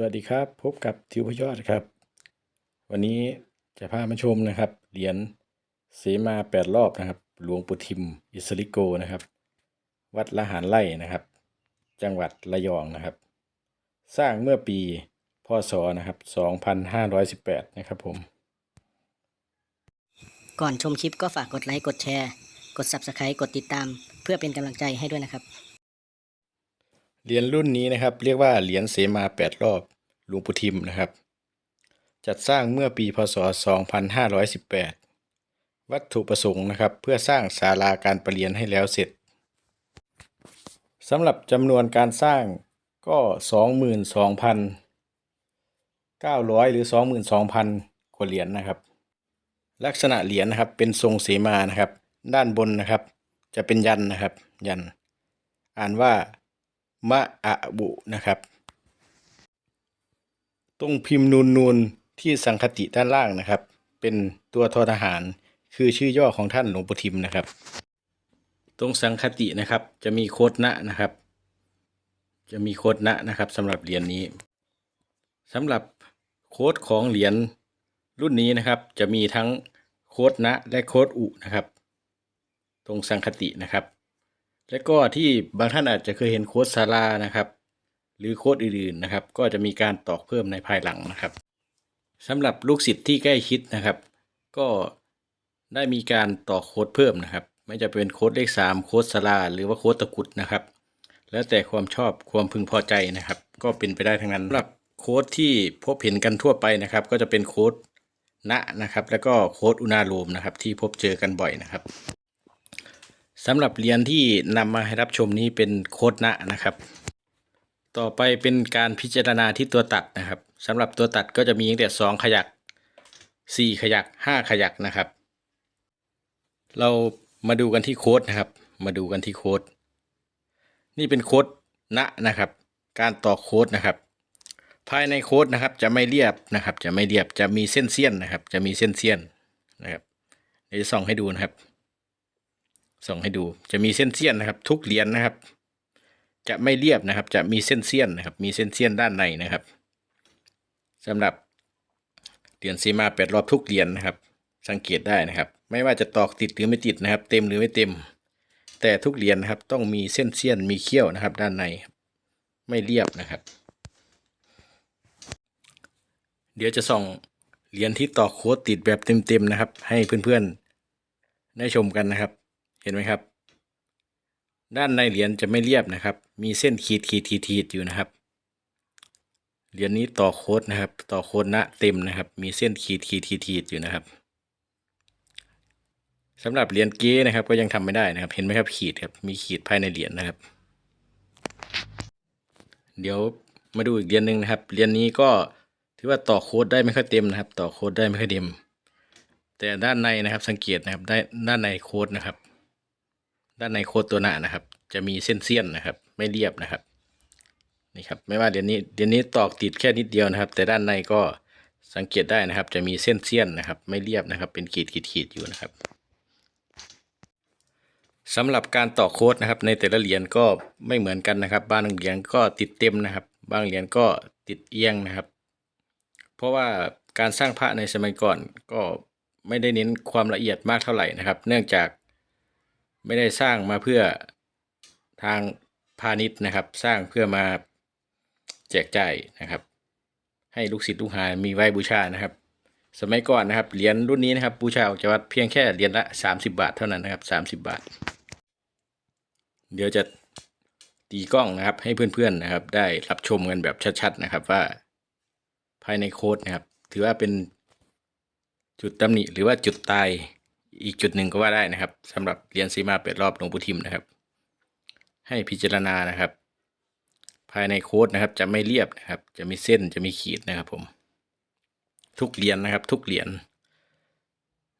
สวัสดีครับ พบกับทิวพยอดครับ วันนี้จะพามาชมนะครับ เหรียญเสมาแปดรอบนะครับ หลวงปู่ทิม อิสริโกนะครับ วัดละหารไร่นะครับ จังหวัดระยองนะครับ สร้างเมื่อปีพศนะครับ2518 นะครับผม ก่อนชมคลิปก็ฝากกดไลค์ กดแชร์ กด Subscribe กดติดตาม เพื่อเป็นกำลังใจให้ด้วยนะครับ เหรียญรุ่นนี้นะครับ เรียกว่าเหรียญเสมาแปดรอบหลวงปู่ทิมนะครับ จัดสร้างเมื่อปีพศ 2518 วัตถุประสงค์นะครับ เพื่อสร้างศาลาการประเรียนให้แล้วเสร็จสำหรับจำนวนการสร้างก็ 22,900 หรือ 22,000กว่าเหรียญนะครับ ลักษณะเหรียญนะครับเป็นทรงเสมานะครับ ด้านบนนะครับ จะเป็นยันนะครับ ยัน อ่านว่า มะอะบุนะครับ ตรงพิมพ์นูนนูนที่สังคติด้านล่างนะครับ เป็นตัวทอทหารคือชื่อย่อของท่านหลวงปู่ทิมนะครับ ตรงสังคตินะครับ จะมีโคดนะนะครับ จะมีโคดนะนะครับสำหรับเหรียญนี้สำหรับโค้ดของเหรียญรุ่นนี้นะครับ จะมีทั้งโค้ดนะและโค้ดอุนะครับ ตรงสังคตินะครับ และก็ที่บางท่านอาจจะเคยเห็นโค้ดซาลานะครับ หรือโค้ดอื่นๆนะครับ ก็จะมีการตอกเพิ่มในภายหลังนะครับสำหรับลูกศิษย์ที่ใกล้ชิดนะครับ ก็ได้มีการตอกโค้ดเพิ่มนะครับ ไม่จะเป็นโค้ดเลขสามโค้ดซาลา หรือว่าโค้ดตะกุดนะครับ แล้วแต่ความชอบความพึงพอใจนะครับ ก็เป็นไปได้ทั้งนั้นสำหรับโค้ดที่พบเห็นกันทั่วไปนะครับ ก็จะเป็นโค้ดณนะครับ แล้วก็โค้ดอุณาโลมนะครับ ที่พบเจอกันบ่อยนะครับ สำหรับเหรียญที่นำมาให้รับชมนี้เป็นโคดนะนะครับ ต่อไปเป็นการพิจารณาที่ตัวตัดนะครับสำหรับตัวตัดก็จะมีตั้งแต่สองขยักสี่ขยักห้าขยักนะครับ เรามาดูกันที่โค้ดนะครับ มาดูกันที่โค้ดนี่เป็นโค้ดณนะครับ การต่อโค้ดนะครับ ภายในโค้ดนะครับจะไม่เรียบนะครับ จะไม่เรียบจะมีเส้นเสี้ยนนะครับ จะมีเส้นเสี้ยนนะครับเดี๋ยวจะส่องให้ดูนะครับ ส่งให้ดูจะมีเส้นเสี้ยนนะครับ ทุกเหรียญนะครับ จะไม่เรียบนะครับ จะมีเส้นเสี้ยนนะครับ มีเส้นเสี้ยนด้านในนะครับสำหรับเหรียญซีมาแปดรอบทุกเหรียญนะครับ สังเกตได้นะครับ ไม่ว่าจะตอกติดหรือไม่ติดนะครับ เต็มหรือไม่เต็ม แต่ทุกเหรียญนะครับ ต้องมีเส้นเสี้ยนมีเขี้ยวนะครับ ด้านในไม่เรียบนะครับ เดี๋ยวจะส่องเหรียญที่ตอกโค้ดติดแบบเต็มๆนะครับ ให้เพื่อนๆได้ชมกันนะครับ ห็นไหมครับ ด้านในเหรียญจะไม่เรียบนะครับ มีเส้นขีดขีดขีดขีดอยู่นะครับ เหรียญนี้ต่อโค้ดนะครับ ต่อโค้ดณเต็มนะครับ มีเส้นขีดขีดขีดขีดอยู่นะครับสำหรับเหรียญเก้นะครับ ก็ยังทำไม่ได้นะครับ เห็นไหมครับขีดครับ มีขีดภายในเหรียญนะครับ เดี๋ยวมาดูอีกเหรียญหนึ่งนะครับ เหรียญนี้ก็ถือว่าต่อโค้ดได้ไม่ค่อยเต็มนะครับ ต่อโค้ดได้ไม่ค่อยเต็ม แต่ด้านในนะครับสังเกตนะครับได้ด้านในโค้ดนะครับ ด้านในโค้ดตัวหน้านะครับ จะมีเส้นเสี้ยนนะครับ ไม่เรียบนะครับนี่ครับไม่ว่าเดี๋ยวนี้เดี๋ยวนี้ตอกติดแค่นิดเดียวนะครับ แต่ด้านในก็สังเกตได้นะครับ จะมีเส้นเสี้ยนนะครับ ไม่เรียบนะครับ เป็นขีดขีดขีดอยู่นะครับสำหรับการต่อโค้ดนะครับในแต่ละเหรียญก็ไม่เหมือนกันนะครับ บางเหรียญก็ติดเต็มนะครับ บางเหรียญก็ติดเอียงนะครับ เพราะว่าการสร้างพระในสมัยก่อนก็ไม่ได้เน้นความละเอียดมากเท่าไหร่นะครับ เนื่องจาก ไม่ได้สร้างมาเพื่อทางพาณิชย์นะครับ สร้างเพื่อมาแจกจ่ายนะครับ ให้ลูกศิษย์ลูกหามีไว้บูชานะครับ สมัยก่อนนะครับเหรียญรุ่นนี้นะครับ บูชาออกจากวัดเพียงแค่เหรียญละ 30 บาทเท่านั้นนะครับ 30 บาท เดี๋ยวจะตีกล้องนะครับ ให้เพื่อนๆนะครับ ได้รับชมกันแบบชัดๆนะครับว่าภายในโค้ดนะครับ ถือว่าเป็นจุดตำหนิหรือว่าจุดตาย อีกจุดหนึ่งก็ว่าได้นะครับสำหรับเรียญสีมาเป็ดรอบหลวงปู่ทิมนะครับ ให้พิจารณานะครับ ภายในโค้ดนะครับ จะไม่เรียบนะครับ จะมีเส้นจะมีขีดนะครับ ผม ทุกเหรียญนะครับ ทุกเหรียญ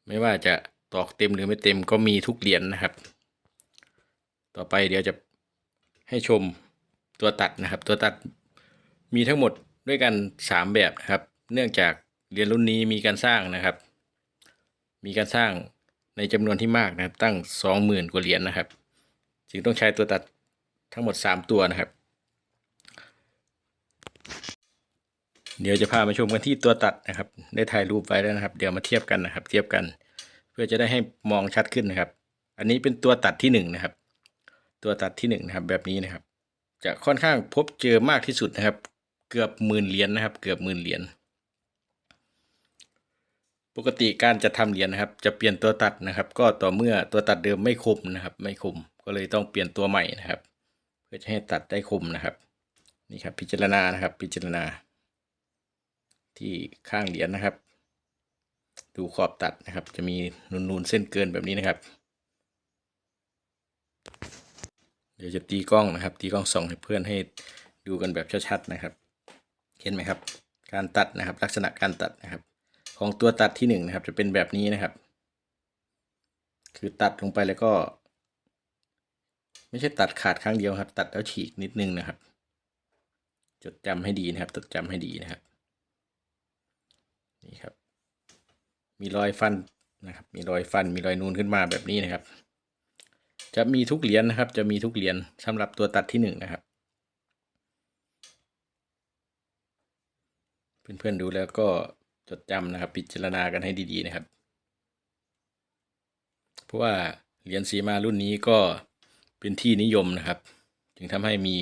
ไม่ว่าจะตอกเต็มหรือไม่เต็มก็มีทุกเหรียญนะครับ ต่อไปเดี๋ยวจะให้ชมตัวตัดนะครับ ตัวตัดมีทั้งหมดด้วยกันสามแบบนะครับ เนื่องจากเรียญรุ่นนี้มีการสร้างนะครับ มีการสร้าง ในจำนวนที่มากนะครับ ตั้งสองหมื่นกว่าเหรียญนะครับ จึงต้องใช้ตัวตัดทั้งหมดสามตัวนะครับ เดี๋ยวจะพามาชมกันที่ตัวตัดนะครับ ได้ถ่ายรูปไว้แล้วนะครับ เดี๋ยวมาเทียบกันนะครับ เทียบกัน เพื่อจะได้ให้มองชัดขึ้นนะครับ อันนี้เป็นตัวตัดที่หนึ่งนะครับ ตัวตัดที่หนึ่งนะครับ แบบนี้นะครับ จะค่อนข้างพบเจอมากที่สุดนะครับ เกือบหมื่นเหรียญนะครับ เกือบหมื่นเหรียญ ปกติการจะทำเหรียญนะครับ จะเปลี่ยนตัวตัดนะครับ ก็ต่อเมื่อตัวตัดเดิมไม่คมนะครับ ไม่คมก็เลยต้องเปลี่ยนตัวใหม่นะครับ เพื่อจะให้ตัดได้คมนะครับ นี่ครับพิจารณานะครับ พิจารณา ที่ข้างเหรียญนะครับ ดูขอบตัดนะครับ จะมีนูนๆเส้นเกินแบบนี้นะครับ เดี๋ยวจะตีกล้องนะครับ ตีกล้องส่องให้เพื่อนให้ดูกันแบบชัดๆนะครับ เห็นไหมครับ การตัดนะครับ ลักษณะการตัดนะครับ ของตัวตัดที่หนึ่งนะครับ จะเป็นแบบนี้นะครับ คือตัดลงไปแล้วก็ ไม่ใช่ตัดขาดครั้งเดียวครับ ตัดแล้วฉีกนิดนึงนะครับ จดจำให้ดีนะครับ จดจำให้ดีนะครับ นี่ครับ มีรอยฟันนะครับ มีรอยฟัน มีรอยนูนขึ้นมาแบบนี้นะครับ จะมีทุกเหรียญนะครับ จะมีทุกเหรียญสำหรับตัวตัดที่หนึ่งนะครับเพื่อนๆดูแล้วก็ จดจำนะครับ พิจารณากันให้ดีๆนะครับ เพราะว่าเหรียญสีมารุ่นนี้ก็เป็นที่นิยมนะครับ จึงทำให้มี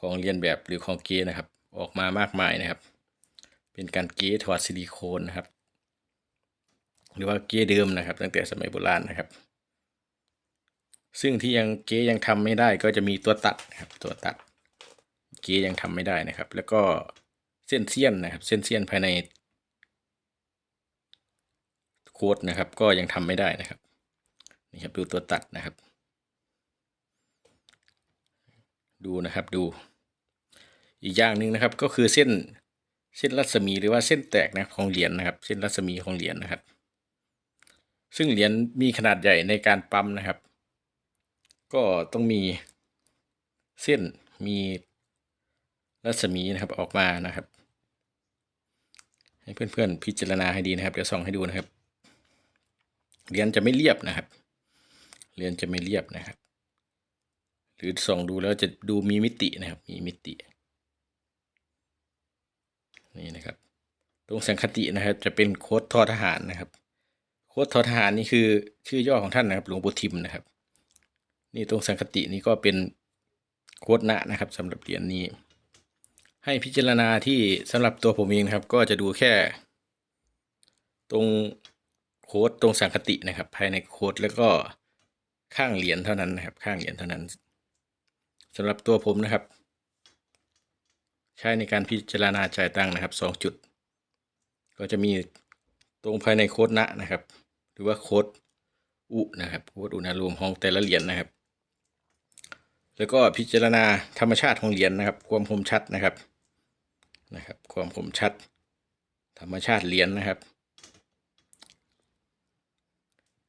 ของเรียนแบบหรือของเกนะครับ ออกมามากมายนะครับ เป็นการเกถอดซิลิโคนนะครับ หรือว่าเกเดิมนะครับ ตั้งแต่สมัยโบราณนะครับ ซึ่งที่ยังเกยังทำไม่ได้ก็จะมีตัวตัดครับตัวตัดเกยังทำไม่ได้นะครับ แล้วก็เส้นเสี้ยนนะครับ เส้นเสี้ยนภายใน โค้ดนะครับ ก็ยังทำไม่ได้นะครับนี่ครับดูตัวตัดนะครับ ดูนะครับดู อีกอย่างหนึ่งนะครับก็คือเส้นเส้นรัศมีหรือว่าเส้นแตกนะของเหรียญนะครับ เส้นรัศมีของเหรียญนะครับ ซึ่งเหรียญมีขนาดใหญ่ในการปั๊มนะครับ ก็ต้องมีเส้นมีรัศมีนะครับออกมานะครับ ให้เพื่อนๆพิจารณาให้ดีนะครับ เดี๋ยวส่องให้ดูนะครับ เรียญจะไม่เรียบนะครับ เรียญจะไม่เรียบนะครับ หรือส่องดูแล้วจะดูมีมิตินะครับ มีมิติ นี่นะครับ ตรงสังคตินะครับ จะเป็นโค้ดทอทหารนะครับ โค้ดทอทหารนี่คือชื่อย่อของท่านนะครับ หลวงปู่ทิมนะครับ นี่ตรงสังคตินี่ก็เป็นโค้ดณนะครับสำหรับเหรียญนี้ ให้พิจารณาที่สำหรับตัวผมเองนะครับ ก็จะดูแค่ ตรง โค้ดตรงสังคตินะครับ ภายในโค้ดแล้วก็ข้างเหรียญเท่านั้นนะครับ ข้างเหรียญเท่านั้นสำหรับตัวผมนะครับ ใช้ในการพิจารณาจ่ายตังค์นะครับสองจุด ก็จะมีตรงภายในโค้ดณนะครับ หรือว่าโค้ดอุนะครับโค้ดอุณหภูมิของแต่ละเหรียญนะครับ แล้วก็พิจารณาธรรมชาติของเหรียญนะครับ ความคมชัดนะครับนะครับ ความคมชัด ธรรมชาติเหรียญนะครับ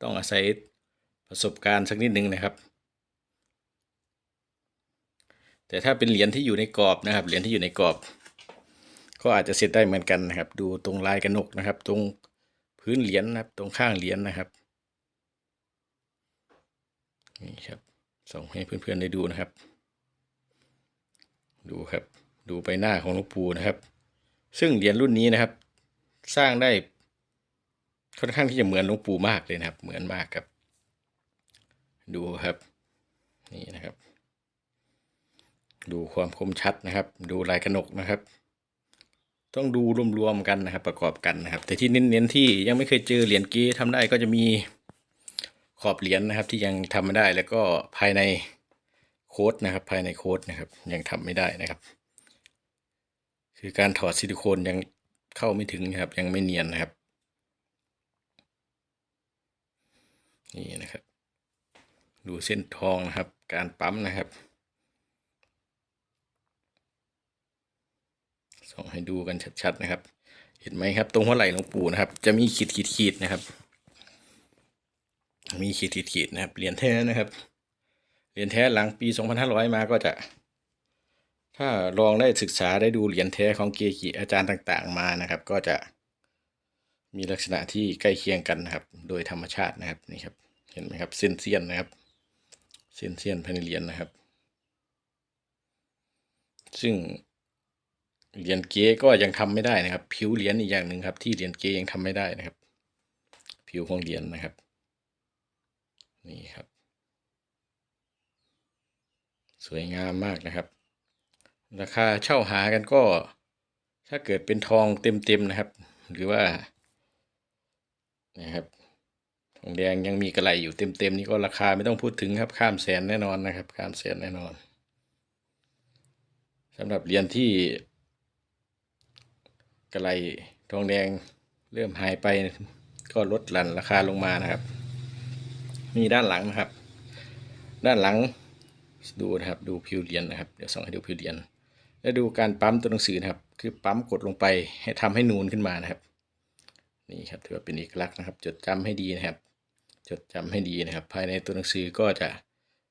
ต้องอาศัยประสบการณ์สักนิดหนึ่งนะครับ แต่ถ้าเป็นเหรียญที่อยู่ในกรอบนะครับ เหรียญที่อยู่ในกรอบ ก็อาจจะเสร็จได้เหมือนกันนะครับ ดูตรงลายกระหนกนะครับ ตรงพื้นเหรียญนะครับ ตรงข้างเหรียญนะครับนี่ครับส่งให้เพื่อนๆได้ดูนะครับ ดูครับ ดูใบหน้าของลวงปู่นะครับ ซึ่งเหรียญรุ่นนี้นะครับ สร้างได้ ค่อนข้างที่จะเหมือนหลวงปู่มากเลยนะครับ เหมือนมากครับ ดูครับ นี่นะครับ ดูความคมชัดนะครับ ดูลายกระหนกนะครับ ต้องดูรวมๆกันนะครับ ประกอบกันนะครับ แต่ที่เน้นๆที่ยังไม่เคยเจอเหรียญกี้ทำได้ก็จะมีขอบเหรียญนะครับ ที่ยังทำไม่ได้แล้วก็ภายในโค้ดนะครับ ภายในโค้ดนะครับ ยังทำไม่ได้นะครับ คือการถอดซิลิโคนยังเข้าไม่ถึงนะครับ ยังไม่เนียนนะครับ นี่นะครับ ดูเส้นทองนะครับ การปั๊มนะครับ ส่งให้ดูกันชัดๆนะครับ เห็นไหมครับ ตรงหัวไหล่หลวงปู่นะครับ จะมีขีดขีดขีดนะครับ มีขีดขีดขีดนะครับเหรียญแท้นะครับเหรียญแท้หลังปี 2500 มาก็จะ ถ้าลองได้ศึกษาได้ดูเหรียญแท้ของเกจิอาจารย์ต่างๆมานะครับ ก็จะ มีลักษณะที่ใกล้เคียงกันนะครับ โดยธรรมชาตินะครับนี่ครับเห็นไหมครับเส้นเสี้ยนนะครับ เส้นเสี้ยนภายในเหรียญนะครับ ซึ่งเหรียญเก๊ก็ยังทำไม่ได้นะครับ ผิวเหรียญอีกอย่างหนึ่งครับ ที่เหรียญเก๊ยังทำไม่ได้นะครับ ผิวของเหรียญนะครับ นี่ครับ สวยงามมากนะครับ ราคาเช่าหากันก็ ถ้าเกิดเป็นทองเต็มๆนะครับ หรือว่า นะครับทองแดงยังมีกระไหลอยู่เต็มๆนี่ก็ราคาไม่ต้องพูดถึงครับข้ามแสนแน่นอนนะครับ ข้ามแสนแน่นอนสำหรับเหรียญที่กระไหลทองแดงเริ่มหายไปก็ลดหลั่นราคาลงมานะครับมีด้านหลังนะครับ ด้านหลังดูนะครับดูผิวเหรียญนะครับเดี๋ยวส่องให้ดูผิวเหรียญแล้วดูการปั๊มตัวหนังสือนะครับ คือปั๊มกดลงไปให้ทำให้นูนขึ้นมานะครับ นี่ครับถือว่าเป็นเอกลักษณ์นะครับ จดจำให้ดีนะครับ จดจำให้ดีนะครับ ภายในตัวหนังสือก็จะ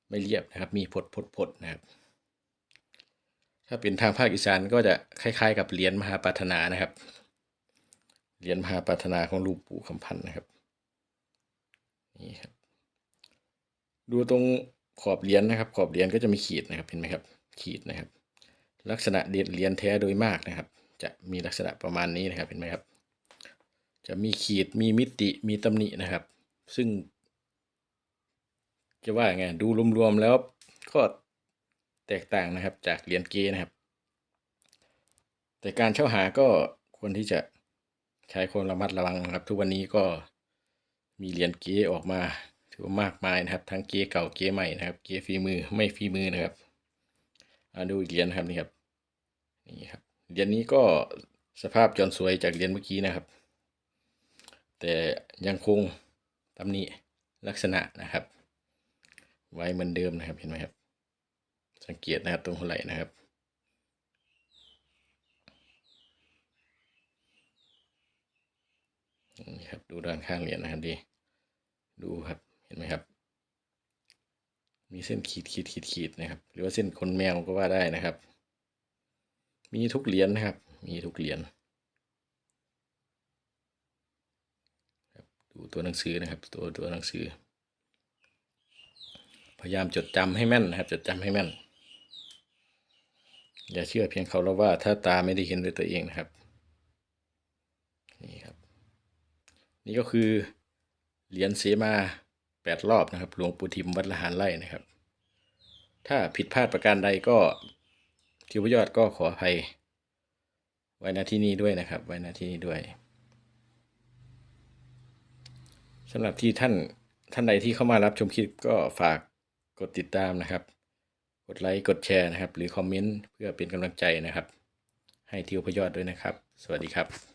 ไม่เรียบนะครับ มีพดพดพดนะครับ ถ้าเป็นทางภาคอีสานก็จะคล้ายๆ กับเหรียญมหาปรารถนานะครับเหรียญมหาปรารถนาของหลูกปู่คำพันธ์นะครับนี่ครับ ดูตรงขอบเหรียญนะครับ ขอบเหรียญก็จะมีขีดนะครับเห็นไหมครับ ขีดนะครับ ลักษณะเหรียญแท้โดยมากนะครับ จะมีลักษณะประมาณนี้นะครับเห็นไหมครับ จะมีขีดมีมิติมีตำหนินะครับ ซึ่ง จะว่าไงดูรวมๆแล้วก็แตกต่างนะครับจากเหรียญเกนะครับ แต่การเช่าหาก็ควรที่จะใช้ความระมัดระวังนะครับ ทุกวันนี้ก็มีเหรียญเกออกมา ถือว่ามากมายนะครับ ทั้งเกเก่าเกใหม่นะครับ เก๊ฝีมือไม่ฝีมือนะครับาดูอีกเหรียญครับนี่ครับนี่ครับเหรียญนี้ก็สภาพจนสวยจากเหรียญเมื่อกี้นะครับ แต่ยังคงตำหนิลักษณะนะครับ ไว้เหมือนเดิมนะครับเห็นไหมครับ สังเกตนะครับตรงหัวไหล่นะครับนี่ครับดูด้านข้างเหรียญนะครับดีดูครับเห็นไหมครับ มีเส้นขีดขีดขีดขีดนะครับ หรือว่าเส้นขนแมวก็ว่าได้นะครับ มีทุกเหรียญนะครับ มีทุกเหรียญครับดู ตัวหนังสือนะครับ ตัวตัวหนังสือ พยายามจดจำให้แม่นนะครับ จดจำให้แม่น อย่าเชื่อเพียงเขาแล้วว่าถ้าตาไม่ได้เห็นด้วยตัวเองนะครับ นี่ครับ นี่ก็คือเหรียญเสมาแปดรอบนะครับหลวงปู่ทิมวัดละหารไร่นะครับ ถ้าผิดพลาดประการใดก็ทิวยอดก็ขออภัย ไว้ณที่นี้ด้วยนะครับ ไว้ณที่นี้ด้วย สำหรับที่ท่านท่านใดที่เข้ามารับชมคลิปก็ฝากกดติดตามนะครับ กดไลค์ กดแชร์นะครับ หรือคอมเมนต์เพื่อเป็นกำลังใจนะครับ ให้ทิวพยอดด้วยนะครับ สวัสดีครับ